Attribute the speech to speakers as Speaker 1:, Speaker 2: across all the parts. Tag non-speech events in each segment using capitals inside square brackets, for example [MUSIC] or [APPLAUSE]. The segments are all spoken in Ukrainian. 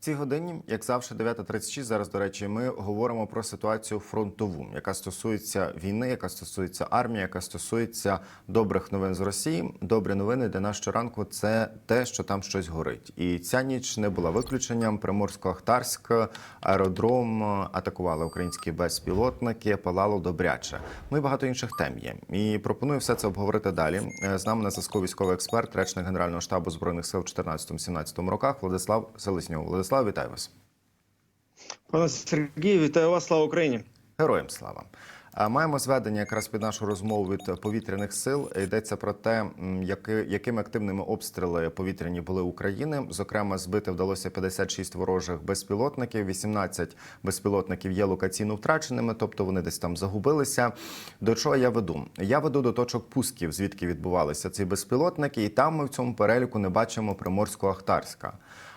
Speaker 1: Цій годині, як завжди, 9.36, Зараз, до речі, ми говоримо про ситуацію фронтову, яка стосується війни, яка стосується армії, яка стосується добрих новин з Росії. Добрі новини для нас щоранку це те, що там щось горить. І ця ніч не була виключенням. Приморсько-Ахтарськ, аеродром атакували українські безпілотники, палало добряче. Ну і багато інших тем є. І пропоную все це обговорити далі. Е, З нами на зв'язку військовий експерт, речник Генерального штабу збройних сил в 14-17 роках Владислав Селезньов. Владислав, вітаю вас.
Speaker 2: Пане Сергію, вітаю вас, слава Україні.
Speaker 1: Героям слава. Маємо зведення якраз під нашу розмову від повітряних сил. Йдеться про те, якими активними обстріли повітряні були України. Зокрема, збити вдалося 56 ворожих безпілотників, 18 безпілотників є локаційно втраченими, тобто вони десь там загубилися. До чого я веду? Я веду до точок пусків, звідки відбувалися ці безпілотники, і там ми в цьому переліку не бачимо Приморсько-Ахтарська.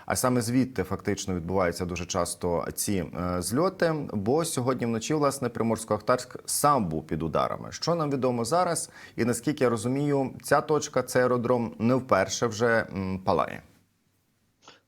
Speaker 1: А саме звідти фактично відбуваються дуже часто ці е, зльоти. Бо сьогодні вночі, власне, Приморсько-Ахтарськ сам був під ударами. Що нам відомо зараз, і наскільки я розумію, ця точка, цей аеродром не вперше вже палає.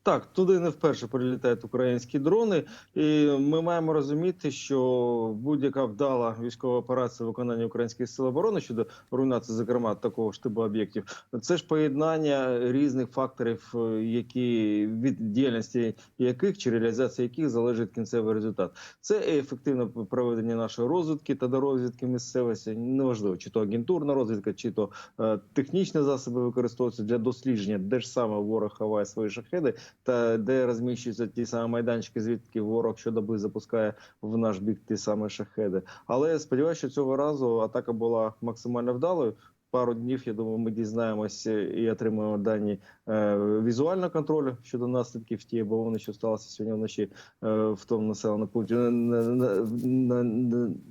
Speaker 2: Так, туди не вперше прилітають українські дрони, і ми маємо розуміти, що будь-яка вдала військова операція виконання українських сил оборони щодо руйнації, зокрема такого ж типу об'єктів, це ж поєднання різних факторів, е, які від діяльності яких чи реалізації яких залежить кінцевий результат. Це ефективне проведення нашої розвідки та дорозвідки місцевості. Неважливо, чи то агентурна розвідка, чи то е, технічні засоби використовуються для дослідження, де ж саме ворог ховає свої шахеди. Та де розміщуються ті самі майданчики, звідки ворог щодоби запускає в наш бік ті самі шахеди. Але сподіваюся, що цього разу атака була максимально вдалою. Пару днів, я думаю, ми дізнаємося і отримаємо дані е, візуального контролю щодо наслідків тієї бавовни, що сталося сьогодні вночі е, в тому населеному пункті на, на, на,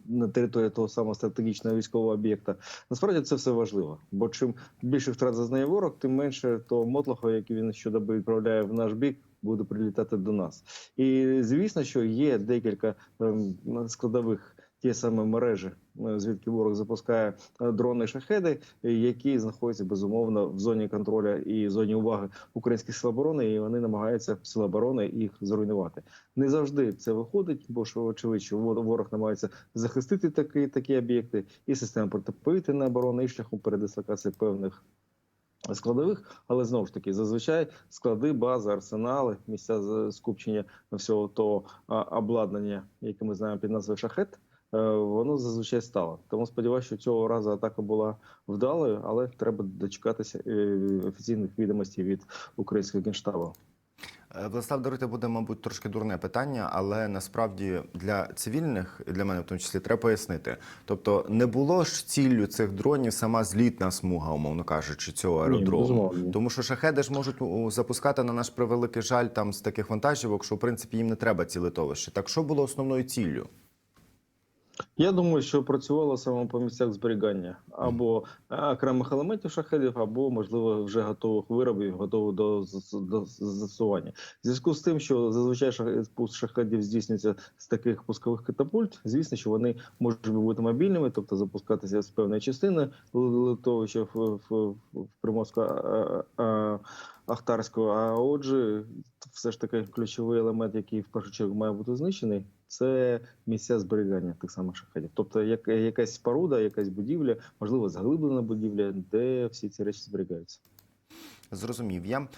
Speaker 2: на, території того самого стратегічного військового об'єкта. Насправді це все важливо, бо чим більше втрат зазнає ворог, тим менше того мотлоху, який він щодоби відправляє в наш бік. Буде прилітати до нас, і звісно, що є декілька ем, складових ті самі мережі, е, звідки ворог запускає е, дрони шахеди, які знаходяться безумовно в зоні контролю і зоні уваги українських сил оборони, і вони намагаються сил оборони їх зруйнувати. Не завжди це виходить, бо що вор- ворог намагається захистити такі такі об'єкти, і система протиповітряної оборони, і шляхом передислокації певних. Складових, але знову ж таки, зазвичай склади, бази, арсенали, місця скупчення всього того обладнання, яке ми знаємо під назвою шахет, воно зазвичай стало. Тому сподіваюся, що цього разу атака була вдалою, але треба дочекатися е, офіційних відомостей від українського генштабу.
Speaker 1: Е, Владислав, даруйте, буде, мабуть, трошки дурне питання, але насправді для цивільних, для мене в тому числі, треба пояснити. Тобто, не було ж ціллю цих дронів сама злітна смуга, умовно кажучи, цього аеродрому.
Speaker 2: безумовно.
Speaker 1: Тому що шахеди ж можуть запускати на наш превеликий жаль там з таких вантажівок, що в принципі їм не треба ці литовища. Так що було основною ціллю?
Speaker 2: Я думаю, що працювало саме по місцях зберігання або е, окремих елементів шахедів, або можливо вже готових виробів, готових до, зас- до застосування. В зв'язку з тим, що зазвичай спуск шахедів здійснюється з таких пускових катапульт. Звісно, що вони можуть бути мобільними, тобто запускатися з певної частини литовища в, в, Приморську а, отже, все ж таки ключовий елемент, який в першу чергу має бути знищений, це місця зберігання тих самих шахедів. Тобто, як якась споруда, якась будівля, можливо, заглиблена будівля, де всі ці речі зберігаються.
Speaker 1: Зрозумів я.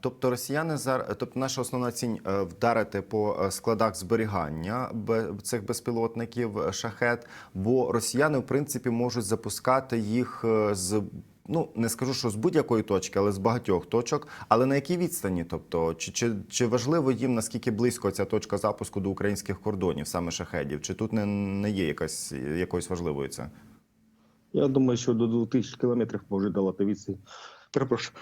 Speaker 1: Тобто росіяни зараз, тобто наша основна цінь е, вдарити по е, складах зберігання цих безпілотників е, шахет, бо росіяни в принципі можуть запускати їх з. Ну не скажу, що з будь-якої точки, але з багатьох точок. Але на якій відстані? Тобто, чи, чи, чи важливо їм наскільки близько ця точка запуску до українських кордонів, саме шахедів? Чи тут не, не є якась якоюсь важливою це?
Speaker 2: Я думаю, що до 2000 кілометрів може долати відстань. Перепрошую.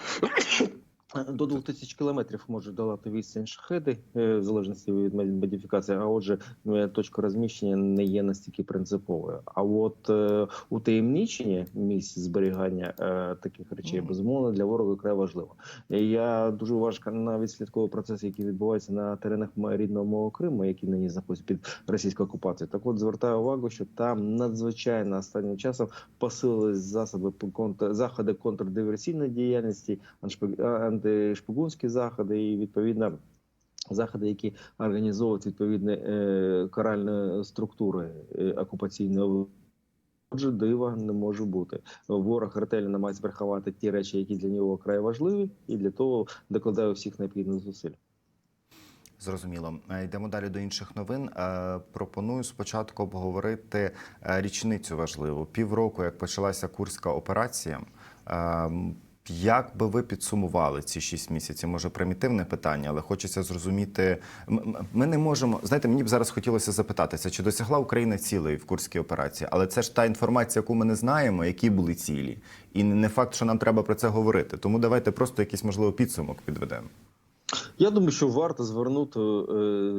Speaker 2: До 2000 кілометрів може долати відстань шахеди, е, в залежності від модифікації. А отже, е, точка розміщення не є настільки принциповою. А от е, утаємнічення місць зберігання е, таких речей безумовно для ворога край важливо. Я дуже уважно навіть слідковую процеси, які відбуваються на теренах рідного мого Криму, які нині знаходяться під російською окупацією. Так от звертаю увагу, що там надзвичайно останнім часом посилились засоби заходи контрдиверсійної діяльності, антишпигунські заходи і відповідно Заходи, які організовують відповідні е, каральні структури е, окупаційної Отже, дива не може бути. Ворог ретельно намагається приховати ті речі, які для нього край важливі, і для того докладає всіх необхідних зусиль.
Speaker 1: Зрозуміло. Е, Йдемо далі до інших новин. Пропоную спочатку обговорити річницю важливу. Півроку, як почалася курська операція. Як би ви підсумували ці шість місяців? Може, примітивне питання, але хочеться зрозуміти. Ми не можемо знаєте, мені б зараз хотілося запитатися, чи досягла Україна цілей в курській операції, але це ж та інформація, яку ми не знаємо, які були цілі, і не факт, що нам треба про це говорити. Тому давайте просто якийсь можливо підсумок підведемо.
Speaker 2: Я думаю, що варто звернути е,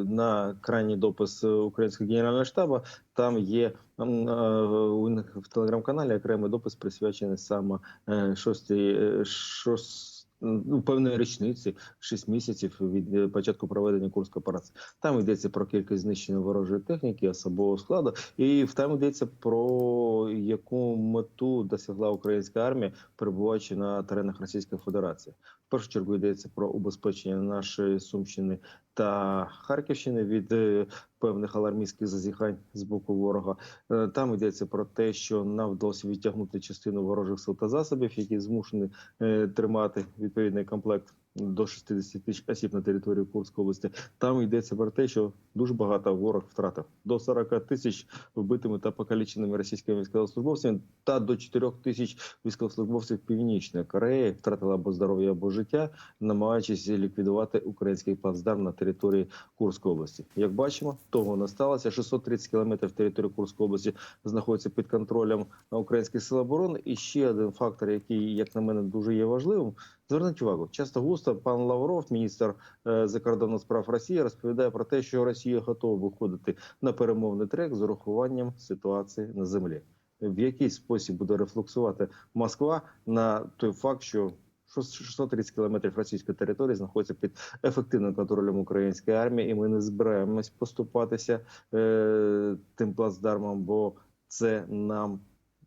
Speaker 2: на крайній допис українського генерального штабу. Там є е, у них в телеграм-каналі окремий допис присвячений саме е, шостій е, шос- ну, певної річниці, 6 місяців від початку проведення курської операції. Там йдеться про кількість знищеної ворожої техніки, особового складу, і там йдеться про яку мету досягла українська армія, перебуваючи на теренах Російської Федерації. Першу чергу йдеться про убезпечення нашої Сумщини та Харківщини від е, певних алармістських зазіхань з боку ворога. Е, Там йдеться про те, що нам вдалося відтягнути частину ворожих сил та засобів, які змушені е, тримати відповідний комплект до 60 тисяч осіб на території Курської області. Там йдеться про те, що дуже багато ворог втратив до 40 тисяч вбитими та покаліченими російськими військовослужбовцями та до 4 тисяч військовослужбовців Північної Кореї втратили або здоров'я, або життя, намагаючись ліквідувати український плацдарм на території Курської області. Як бачимо, того не сталося. 630 кілометрів території Курської області знаходиться під контролем українських сил оборони. І ще один фактор, який, як на мене, дуже є важливим. Зверніть увагу, часто густо пан Лавров, міністр е, закордонних справ Росії, розповідає про те, що Росія готова виходити на перемовний трек з урахуванням ситуації на землі. В який спосіб буде рефлексувати Москва на той факт, що 630 кілометрів російської території знаходиться під ефективним контролем української армії, і ми не збираємось поступатися е, тим плацдармом, бо це нам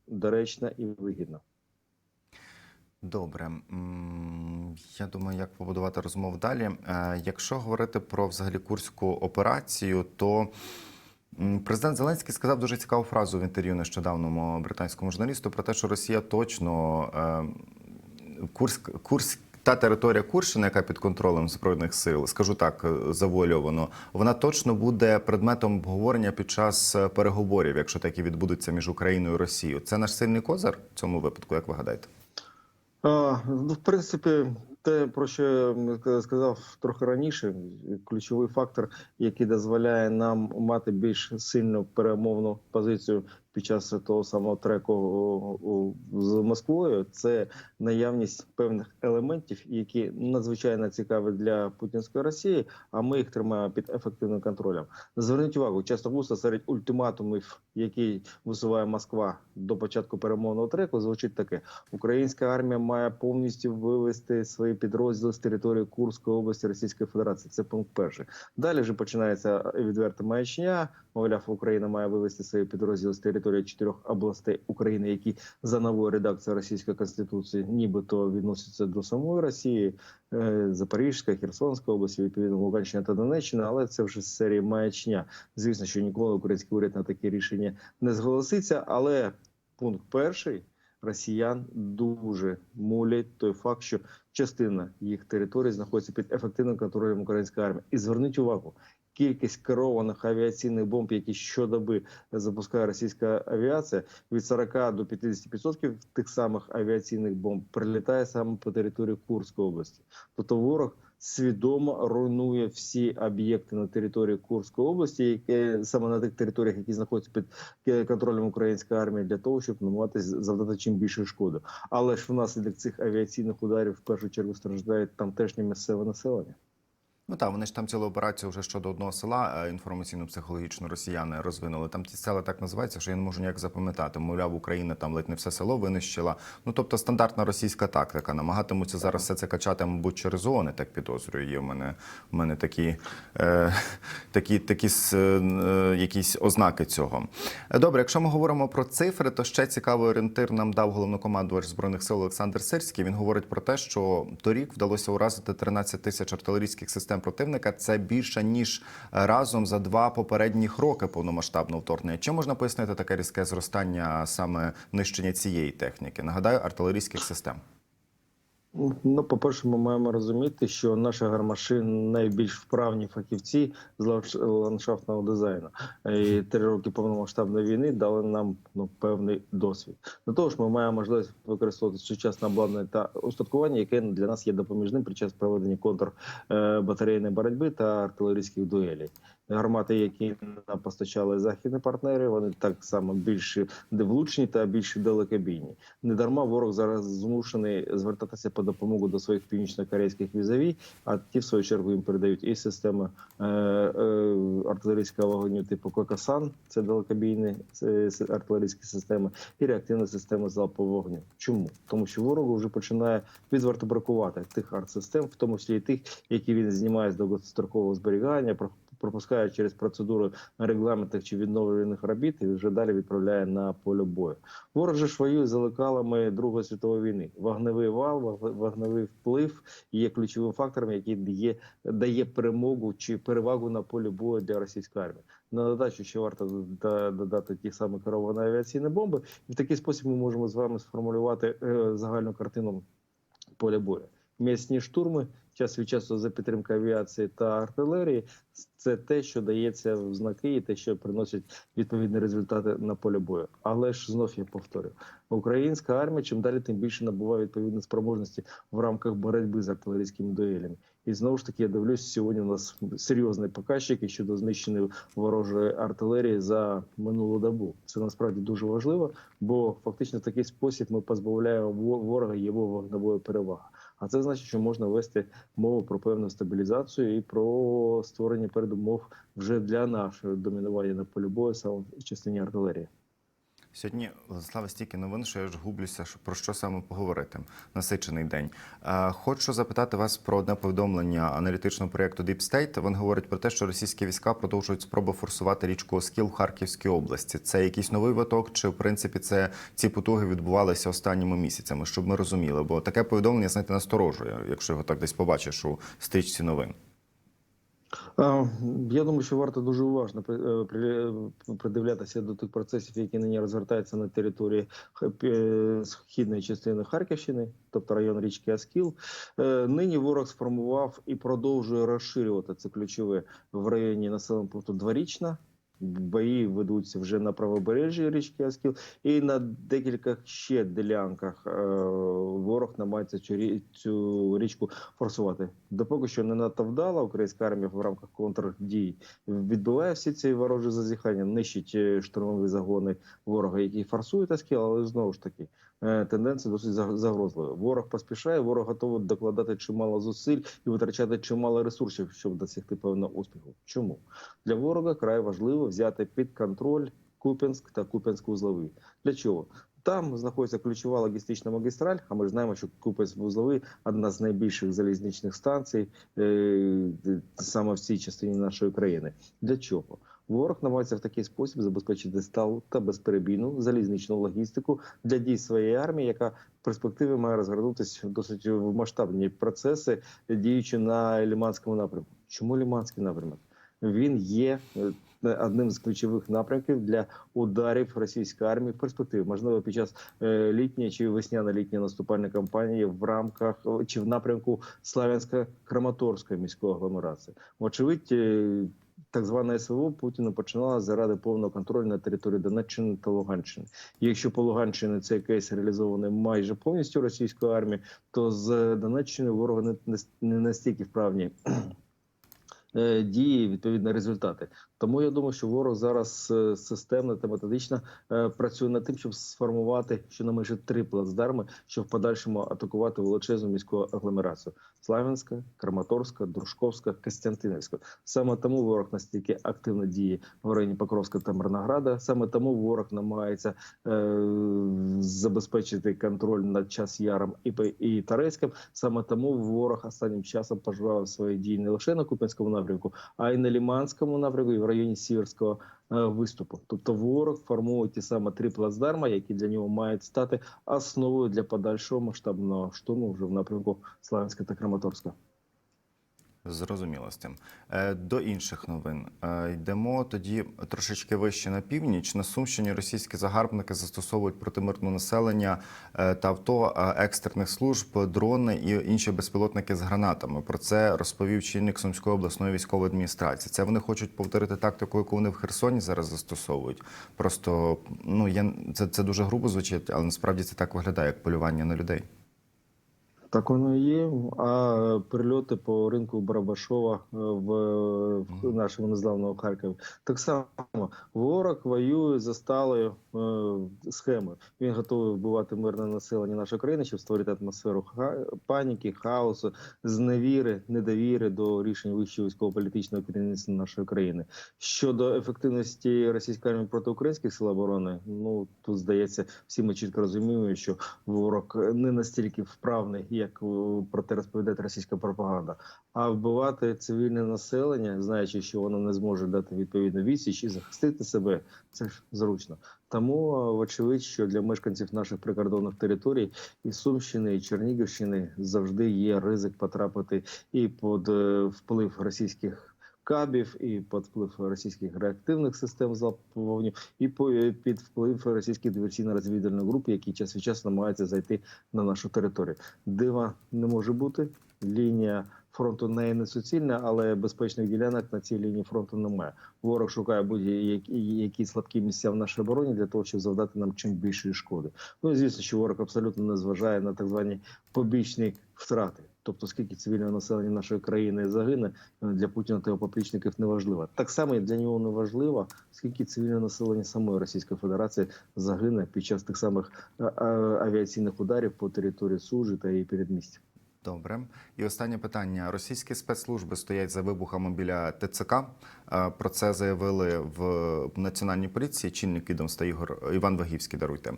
Speaker 2: доречно і вигідно.
Speaker 1: Добре, я думаю, як побудувати розмову далі. Е, Якщо говорити про взагалі курську операцію, то президент Зеленський сказав дуже цікаву фразу в інтерв'ю нещодавному британському журналісту про те, що Росія точно е, Курськ, Курськ. Та територія Курщини, яка під контролем збройних сил, скажу так е, завуальовано, вона точно буде предметом обговорення під час переговорів, якщо такі відбудуться між Україною і Росією. Це наш сильний козир в цьому випадку, як ви гадаєте?
Speaker 2: Ну, в принципі, те, про що я сказав трохи раніше, ключовий фактор, який дозволяє нам мати більш сильну перемовну позицію під час того самого треку з Москвою, це наявність певних елементів, які надзвичайно цікаві для путінської Росії, а ми їх тримаємо під ефективним контролем. Зверніть увагу, часто густо серед ультиматумів, які висуває Москва до початку перемовного треку, звучить таке: Українська армія має повністю вивести свої підрозділи з території Курської області Російської Федерації. Це пункт перший. Далі вже починається відверта маячня. Мовляв, Україна має вивести свої підрозділи з території чотирьох областей України, які за новою редакцією російської конституції, нібито відносяться до самої Росії, е, Запорізька, Херсонська області, відповідно Луганщина та Донеччина. Але це вже з серії маячня. Звісно, що ніколи український уряд на таке рішення не зголоситься. Але пункт перший. Росіян дуже молять той факт, що частина їх територій знаходиться під ефективним контролем української армії. І зверніть увагу, кількість керованих авіаційних бомб, які щодоби запускає російська авіація, від 40 до 50% тих самих авіаційних бомб прилітає саме по території Курської області. Тобто ворог свідомо руйнує всі об'єкти на території Курської області, які саме на тих територіях, які знаходяться під е, контролем української армії, для того, щоб намагатися завдати чим більше шкоди. Але ж внаслідок цих авіаційних ударів в першу чергу страждають тамтешнє місцеве населення.
Speaker 1: Ну так, вони ж там цілу операцію вже щодо одного села е, інформаційно-психологічно росіяни розвинули. Там ті села так називаються, що я не можу ніяк запам'ятати. Мовляв, Україна там ледь не все село винищила. Ну тобто стандартна російська тактика. Намагатимуться зараз все це качати, мабуть, через ООН, так підозрюю. Є в мене в мене такі, е, [LAUGHS] такі, такі с- е, якісь ознаки цього. Е, Добре, якщо ми говоримо про цифри, то ще цікавий орієнтир нам дав головнокомандувач збройних сил Олександр Сирський. Він говорить про те, що торік вдалося уразити 13 тисяч артилерійських систем противника це більше ніж е, разом за два попередніх роки повномасштабного вторгнення. Чи можна пояснити таке різке зростання саме нищення цієї техніки? Нагадаю, артилерійських систем.
Speaker 2: Ну, по-перше, ми маємо розуміти, що наші гармаші найбільш вправні фахівці з ландш- ландшафтного дизайну. І три роки повномасштабної війни дали нам ну, певний досвід. До того ж, ми маємо можливість використовувати сучасне обладнання та устаткування, яке для нас є допоміжним під час проведення контрбатарейної боротьби та артилерійських дуелей. Гармати, які нам постачали західні партнери, вони так само більш влучні та більш далекобійні. Недарма ворог зараз змушений звертатися по допомогу до своїх північно-корейських візаві, а ті, в свою чергу, їм передають і системи е, е, артилерійського вогню типу Кокасан, це далекобійні е, артилерійські системи, і реактивні системи залпового вогню. Чому? Тому що ворогу вже починає відверто бракувати тих артсистем, в тому числі і тих, які він знімає з довгострокового зберігання, пропускає через процедуру регламентних чи відновлених робіт і вже далі відправляє на поле бою. Ворог же ж воює за лекалами Другої світової війни. Вогневий вал, вогневий вплив є ключовим фактором, який дає, дає перемогу чи перевагу на полі бою для російської армії. На додачу ще варто додати ті самі керовані авіаційні бомби. І в такий спосіб ми можемо з вами сформулювати е, загальну картину поля бою. М'ясні штурми, час від часу за підтримки авіації та артилерії, це те, що дається в знаки, і те, що приносить відповідні результати на полі бою. Але ж знов я повторю, українська армія чим далі, тим більше набуває відповідні спроможності в рамках боротьби з артилерійськими дуелями. І знову ж таки, я дивлюсь, сьогодні у нас серйозні показчики щодо знищеної ворожої артилерії за минулу добу. Це насправді дуже важливо, бо фактично в такий спосіб ми позбавляємо ворога його вогневої переваги. А це значить, що можна вести мову про певну стабілізацію і про створення передумов вже для нашого домінування на полі бою саме в частині артилерії.
Speaker 1: Сьогодні Владислава стільки новин, що я ж гублюся, про що саме поговорити. Насичений день. Хочу запитати вас про одне повідомлення аналітичного проєкту Deep State. Він говорить про те, що російські війська продовжують спробу форсувати річку Оскіл в Харківській області. Це якийсь новий виток, чи в принципі це ці потуги відбувалися останніми місяцями, щоб ми розуміли? Бо таке повідомлення знаєте, насторожує, якщо його так десь побачиш у стрічці новин.
Speaker 2: Я думаю, що варто дуже уважно при- е, придивлятися до тих процесів, які нині розгортаються на території е, східної частини Харківщини, тобто район річки Аскіл. Е, Нині ворог сформував і продовжує розширювати це ключове в районі населеного пункту Дворічна. Бої ведуться вже на правобережжі річки Аскіл, і на декілька ще ділянках е, ворог намагається цю, річку форсувати. Допоки що не надто вдала українська армія в рамках контрдій відбиває всі ці ворожі зазіхання, нищить е, штурмові загони ворога, які форсують Аскіл, але знову ж таки тенденція досить заг- загрозлива. Ворог поспішає, ворог готовий докладати чимало зусиль і витрачати чимало ресурсів, щоб досягти певного успіху. Чому для ворога край важливо взяти під контроль Куп'янськ та Куп'янськ-Узловий. Для чого? Там знаходиться ключова логістична магістраль. А ми ж знаємо, що Куп'янськ-Вузловий – одна з найбільших залізничних станцій е, саме в цій частині нашої країни. Для чого? Ворог намагається в такий спосіб забезпечити сталу та безперебійну залізничну логістику для дій своєї армії, яка в перспективі має розгорнутися досить в масштабні процеси, діючи на Ліманському напрямку. Чому Ліманський напрямок? Він є е, одним з ключових напрямків для ударів російської армії в перспективі, можливо, під час е, літньої чи весняно-літньої наступальної кампанії в рамках чи в напрямку Славянсько-Краматорської міської агломерації. Вочевидь, е, так зване СВО Путіна починала заради повного контролю на території Донеччини та Луганщини. Якщо по Луганщині цей кейс реалізований майже повністю російською армією, то з Донеччини ворога не настільки вправні [CLEARS THROAT] е, дії, відповідно, результати. Тому я думаю, що ворог зараз е, системно та методично е, працює над тим, щоб сформувати щонайменше три плацдарми, щоб в подальшому атакувати величезну міську агломерацію: Славянська, Краматорська, Дружковська, Костянтинівська. Саме тому ворог настільки активно діє в районі Покровська та Мирнограда. Саме тому ворог намагається е, забезпечити контроль над час яром і, і Тарецьким. Саме тому ворог останнім часом поживав свої дії не лише на Куп'янському напрямку, а й на Ліманському напрямку районі Сіверського е, виступу. Тобто ворог формує ті саме три плацдарма, які для нього мають стати основою для подальшого масштабного штурму вже в напрямку Славянська та Краматорська.
Speaker 1: Зрозуміло з тим. Е, До інших новин Е, йдемо тоді трошечки вище на північ. На Сумщині російські загарбники застосовують проти мирного населення е, та авто екстрених служб, дрони і інші безпілотники з гранатами. Про це розповів чинник Сумської обласної військової адміністрації. Це вони хочуть повторити тактику, яку вони в Херсоні зараз застосовують. Просто ну я це, це дуже грубо звучить, але насправді це так виглядає, як полювання на людей.
Speaker 2: Так воно і є. А прильоти по ринку Барабашова е, в, в нашому незламному Харкові так само ворог воює за сталою е, схемою. Він готовий вбивати мирне населення нашої країни, щоб створити атмосферу паніки, хаосу, зневіри, недовіри до рішень вищого військово-політичного керівництва нашої країни. Щодо ефективності російської армії проти українських сил оборони, ну тут здається, всі ми чітко розуміємо, що ворог не настільки вправний, як е, про те розповідає російська пропаганда, а вбивати цивільне населення, знаючи, що воно не зможе дати відповідну відсіч і захистити себе, це ж зручно. Тому е, вочевидь, що для мешканців наших прикордонних територій і Сумщини, і Чернігівщини завжди є ризик потрапити і під е, вплив російських. Кабів і під вплив російських реактивних систем залпового вогню, і під вплив російських диверсійно-розвідувальних груп, які час від часу намагаються зайти на нашу територію. Дива не може бути. Лінія фронту не не суцільна, але безпечних ділянок на цій лінії фронту немає. Ворог шукає будь-які які слабкі місця в нашій обороні для того, щоб завдати нам чим більшої шкоди. Ну і звісно, що ворог абсолютно не зважає на так звані побічні втрати. Тобто, скільки цивільного населення нашої країни загине для Путіна та його поплічників не важливо. Так само і для нього не важливо, скільки цивільного населення самої Російської Федерації загине під час тих самих а, а, авіаційних ударів по території Сужі та її передмістя.
Speaker 1: Добре. І останнє питання. Російські спецслужби стоять за вибухами біля ТЦК. Е, Про це заявили в національній поліції. Чинник відомства Ігор Іван Вагівський. Даруйте.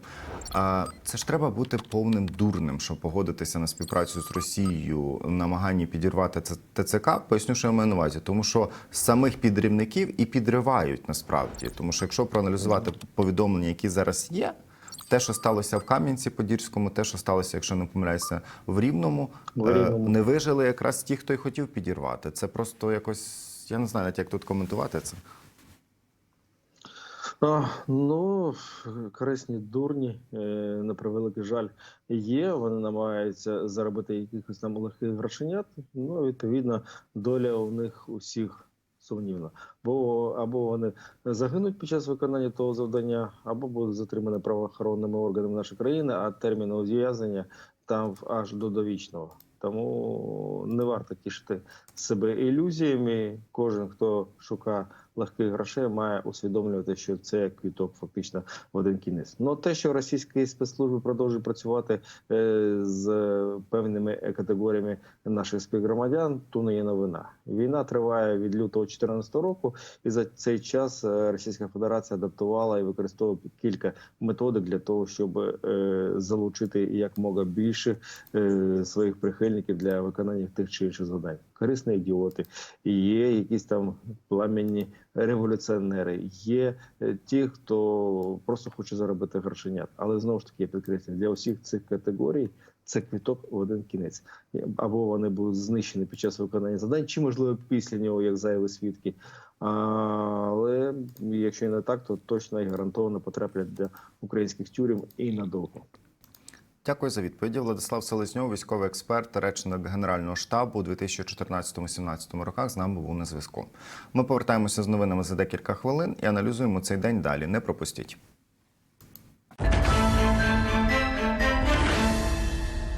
Speaker 1: Це ж треба бути повним дурним, щоб погодитися на співпрацю з Росією, намаганні підірвати ТЦК. Поясню, що я маю на увазі, тому що самих підривників і підривають насправді. Тому що якщо проаналізувати повідомлення, які зараз є. Те, що сталося в Кам'янці-Подільському, те, що сталося, якщо не помиляюся, в Рівному,
Speaker 2: В
Speaker 1: е,
Speaker 2: Рівному.
Speaker 1: не вижили якраз ті, хто й хотів підірвати. Це просто якось, я не знаю, навіть як тут коментувати це.
Speaker 2: А, ну, корисні дурні, е, на превеликий жаль, є. Вони намагаються заробити якихось там легких грошенят. Ну, відповідно, доля у них усіх сумнівна. Бо або вони загинуть під час виконання того завдання, або будуть затримані правоохоронними органами нашої країни, а термін ув'язнення там аж до довічного. Тому не варто тішити себе ілюзіями. Кожен, хто шукає легких грошей, має усвідомлювати, що це квіток фактично в один кінець. Ну те, що російські спецслужби продовжують працювати е, з певними категоріями наших співгромадян, то не є новина. Війна триває від лютого 2014 року, і за цей час е, Російська Федерація адаптувала і використовує кілька методик для того, щоб е, залучити якмога більше е, своїх прихильників для виконання тих чи інших завдань. Корисні ідіоти, є якісь там пламенні революціонери, є е, ті, хто просто хоче заробити грошенят. Але знову ж таки я підкреслюю, для усіх цих категорій це квіток в один кінець. Або вони будуть знищені під час виконання завдань, чи можливо після нього, як заяви свідки. Але якщо не так, то точно і гарантовано потраплять до українських тюрем і надовго.
Speaker 1: Дякую за відповіді. Владислав Селезньов, військовий експерт, речник Генерального штабу у 2014-2017 роках з нами був на зв'язку. Ми повертаємося з новинами за декілька хвилин і аналізуємо цей день далі. Не пропустіть.